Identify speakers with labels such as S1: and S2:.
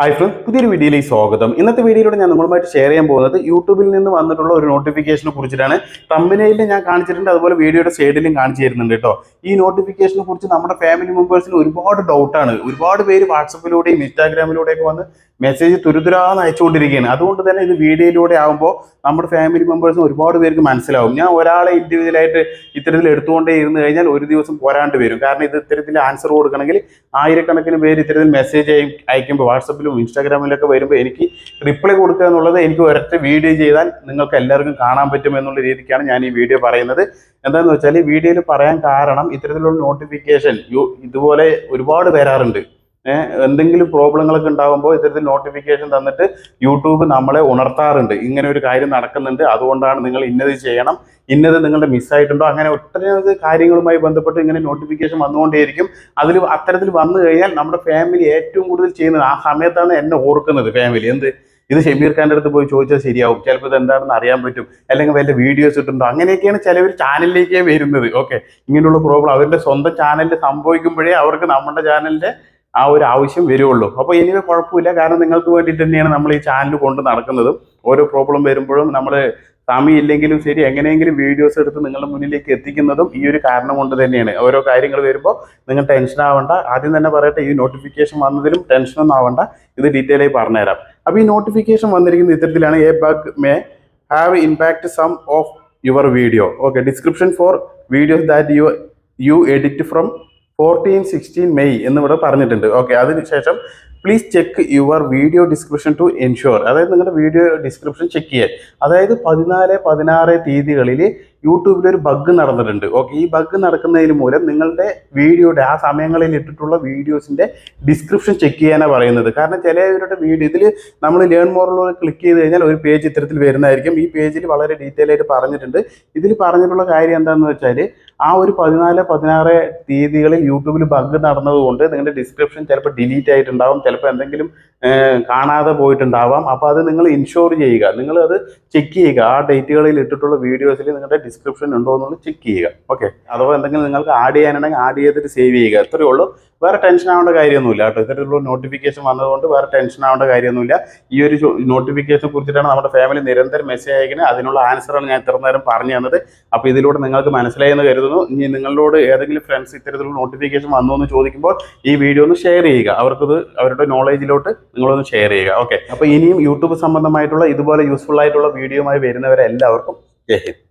S1: Hi friends പുതിയൊരു വീഡിയോയിലേക്ക് സ്വാഗതം. ഇന്നത്തെ വീഡിയോയിലൂടെ ഞാൻ നിങ്ങളുമായിട്ട് ഷെയർ ചെയ്യാൻ പോകുന്നത് യൂട്യൂബിൽ നിന്ന് വന്നിട്ടുള്ള ഒരു നോട്ടിഫിക്കേഷനെ കുറിച്ചിട്ടാണ്. തമ്പനയിൽ ഞാൻ കാണിച്ചിട്ടുണ്ട് അതുപോലെ വീഡിയോയുടെ സൈഡിലും കാണിച്ചു തരുന്നുണ്ട് കേട്ടോ. ഈ നോട്ടിഫിക്കേഷനെ കുറിച്ച് നമ്മുടെ ഫാമിലി മെമ്പേഴ്സിന് ഒരുപാട് ഡൗട്ടാണ് ഒരുപാട് പേര് വാട്സപ്പിലൂടെയും ഇൻസ്റ്റാഗ്രാമിലൂടെയൊക്കെ വന്ന് മെസ്സേജ് തുരുതുരാന്ന് അയച്ചുകൊണ്ടിരിക്കുകയാണ്. അതുകൊണ്ട് തന്നെ ഇത് വീഡിയോയിലൂടെ ആകുമ്പോൾ നമ്മുടെ ഫാമിലി മെമ്പേഴ്സിന് ഒരുപാട് പേർക്ക് മനസ്സിലാവും. ഞാൻ ഒരാളെ ഇൻഡിവിജ്വലായിട്ട് ഇത്തരത്തിൽ എടുത്തുകൊണ്ടേ ഇരുന്ന് കഴിഞ്ഞാൽ ഒരു ദിവസം പോരാണ്ട് വരും. കാരണം ഇത് ഇത്തരത്തിൽ ആൻസർ കൊടുക്കണമെങ്കിൽ ആയിരക്കണക്കിന് പേര് ഇത്തരത്തിൽ മെസ്സേജ് അയക്കുമ്പോൾ വാട്സപ്പിലും ഇൻസ്റ്റാഗ്രാമിലൊക്കെ വരുമ്പോൾ എനിക്ക് റിപ്ലൈ കൊടുക്കുക എന്നുള്ളത് എനിക്ക് ഒരൊറ്റ വീഡിയോ ചെയ്താൽ നിങ്ങൾക്ക് എല്ലാവർക്കും കാണാൻ പറ്റും എന്നുള്ള രീതിക്കാണ് ഞാൻ ഈ വീഡിയോ പറയുന്നത്. എന്താണെന്ന് വെച്ചാൽ വീഡിയോയിൽ പറയാൻ കാരണം ഇത്തരത്തിലുള്ള നോട്ടിഫിക്കേഷൻ ഇതുപോലെ ഒരുപാട് വരാറുണ്ട്. എന്തെങ്കിലും പ്രോബ്ലങ്ങളൊക്കെ ഉണ്ടാകുമ്പോൾ ഇത്തരത്തിൽ നോട്ടിഫിക്കേഷൻ തന്നിട്ട് യൂട്യൂബ് നമ്മളെ ഉണർത്താറുണ്ട്. ഇങ്ങനെ ഒരു കാര്യം നടക്കുന്നുണ്ട്. അതുകൊണ്ടാണ് നിങ്ങൾ ഇന്നത് ചെയ്യണം. ഇന്നത് നിങ്ങളുടെ മിസ്സായിട്ടുണ്ടോ അങ്ങനെ ഒട്ടനവധി കാര്യങ്ങളുമായി ബന്ധപ്പെട്ട് ഇങ്ങനെ നോട്ടിഫിക്കേഷൻ വന്നുകൊണ്ടേയിരിക്കും. അതിൽ അത്തരത്തിൽ വന്നു കഴിഞ്ഞാൽ നമ്മുടെ ഫാമിലി ഏറ്റവും കൂടുതൽ ചെയ്യുന്നത് ആ സമയത്താണ് എന്നെ ഓർക്കുന്നത് ഫാമിലി എന്ത്? ഇത് ഷമീർ ഖാന്റെ അടുത്ത് പോയി ചോദിച്ചാൽ ശരിയാവും. ചിലപ്പോൾ ഇത് എന്താണെന്ന് അറിയാൻ പറ്റും. അല്ലെങ്കിൽ വല്ല വീഡിയോസ് ഇട്ടുണ്ടോ? അങ്ങനെയൊക്കെയാണ് ചിലവർ ചാനലിലേക്കേ വരുന്നത്. ഓക്കെ ഇങ്ങനെയുള്ള പ്രോബ്ലം അവരുടെ സ്വന്തം ചാനലിൽ സംഭവിക്കുമ്പോഴേ അവർക്ക് നമ്മുടെ ചാനലിന്റെ ആ ഒരു ആവശ്യം വരുള്ളൂ അപ്പോൾ എനിവേ കുഴപ്പമില്ല. കാരണം നിങ്ങൾക്ക് വേണ്ടിയിട്ട് തന്നെയാണ് നമ്മൾ ഈ ചാനൽ കൊണ്ട് നടക്കുന്നതും. ഓരോ പ്രോബ്ലം വരുമ്പോഴും നമ്മൾ സമയമില്ലെങ്കിലും ശരി എങ്ങനെയെങ്കിലും വീഡിയോസ് എടുത്ത് നിങ്ങളുടെ മുന്നിലേക്ക് എത്തിക്കുന്നതും ഈ ഒരു കാരണം കൊണ്ട് തന്നെയാണ്. ഓരോ കാര്യങ്ങൾ വരുമ്പോൾ നിങ്ങൾ ടെൻഷൻ ആവണ്ട. ആദ്യം തന്നെ പറയട്ടെ ഈ നോട്ടിഫിക്കേഷൻ വന്നതിലും ടെൻഷനൊന്നും ആവണ്ട. ഇത് ഡീറ്റെയിൽ ആയി പറഞ്ഞുതരാം. അപ്പോൾ ഈ നോട്ടിഫിക്കേഷൻ വന്നിരിക്കുന്ന ഇത്തരത്തിലാണ് a bug may have impact some of your video okay description for videos that you you edit from fourteen sixteen May എന്നിവിടെ പറഞ്ഞിട്ടുണ്ട്. ഓക്കെ അതിനുശേഷം please check your video description to ensure അതായത് നിങ്ങളുടെ വീഡിയോ ഡിസ്ക്രിപ്ഷൻ ചെക്ക് ചെയ്യാൻ. അതായത് പതിനാല് പതിനാറ് തീയതികളിൽ യൂട്യൂബിൽ ഒരു ബഗ് നടന്നിട്ടുണ്ട്. ഓക്കെ ഈ ബഗ് നടക്കുന്നതിന് മൂലം നിങ്ങളുടെ വീഡിയോയുടെ ആ സമയങ്ങളിൽ ഇട്ടിട്ടുള്ള വീഡിയോസിന്റെ ഡിസ്ക്രിപ്ഷൻ ചെക്ക് ചെയ്യാനാണ് പറയുന്നത്. കാരണം ചിലവരുടെ വീഡിയോ ഇതിൽ നമ്മൾ ലേൺ മോറിലൂടെ ക്ലിക്ക് ചെയ്ത് കഴിഞ്ഞാൽ ഒരു പേജ് ഇത്തരത്തിൽ വരുന്നതായിരിക്കും. ഈ പേജിൽ വളരെ ഡീറ്റെയിൽ ആയിട്ട് പറഞ്ഞിട്ടുണ്ട്. ഇതിൽ പറഞ്ഞിട്ടുള്ള കാര്യം എന്താണെന്ന് വെച്ചാൽ ആ ഒരു പതിനാല് പതിനാറ് തീയതികളിൽ യൂട്യൂബിൽ ബഗ് നടന്നതുകൊണ്ട് നിങ്ങളുടെ ഡിസ്ക്രിപ്ഷൻ ചിലപ്പോൾ ഡിലീറ്റ് ആയിട്ടുണ്ടാവും. ചിലപ്പോൾ എന്തെങ്കിലും കാണാതെ പോയിട്ടുണ്ടാവാം. അപ്പോൾ അത് നിങ്ങൾ ഇൻഷുർ ചെയ്യുക. നിങ്ങൾ അത് ചെക്ക് ചെയ്യുക. ആ ഡേറ്റുകളിൽ ഇട്ടിട്ടുള്ള വീഡിയോസിൽ നിങ്ങളുടെ ഡിസ്ക്രിപ്ഷൻ ഉണ്ടോ എന്നുള്ളത് ചെക്ക് ചെയ്യുക. ഓക്കെ അഥവാ എന്തെങ്കിലും നിങ്ങൾക്ക് ആഡ് ചെയ്യാനുണ്ടെങ്കിൽ ആഡ് ചെയ്തിട്ട് സേവ് ചെയ്യുക. ഇത്രയേ ഉള്ളൂ. വേറെ ടെൻഷൻ ആവേണ്ട കാര്യമൊന്നുമില്ല കേട്ടോ. ഇത്തരത്തിലുള്ള നോട്ടിഫിക്കേഷൻ വന്നതുകൊണ്ട് വേറെ ടെൻഷൻ ആവേണ്ട കാര്യമൊന്നുമില്ല. ഈ ഒരു നോട്ടിഫിക്കേഷനെ കുറിച്ചിട്ടാണ് നമ്മുടെ ഫാമിലി നിരന്തരം മെസ്സേജ് അയക്കുന്നത് അതിനുള്ള ആൻസറാണ് ഞാൻ ഇത്ര നേരം പറഞ്ഞു തന്നത്. അപ്പോൾ ഇതിലൂടെ നിങ്ങൾക്ക് മനസ്സിലായെന്ന് കരുതുന്നു. ഇനി നിങ്ങളോട് ഏതെങ്കിലും ഫ്രണ്ട്സ് ഇത്തരത്തിലുള്ള നോട്ടിഫിക്കേഷൻ വന്നു എന്ന് ചോദിക്കുമ്പോൾ ഈ വീഡിയോ ഒന്ന് ഷെയർ ചെയ്യുക. അവർക്കത് അവരുടെ നോളേജിലോട്ട് നിങ്ങളൊന്ന് ഷെയർ ചെയ്യുക. ഓക്കെ അപ്പോൾ ഇനിയും യൂട്യൂബ് സംബന്ധമായിട്ടുള്ള ഇതുപോലെ യൂസ്ഫുൾ ആയിട്ടുള്ള വീഡിയോയുമായി വരുന്നവരെ എല്ലാവർക്കും ജയ് ഹിന്ദ്.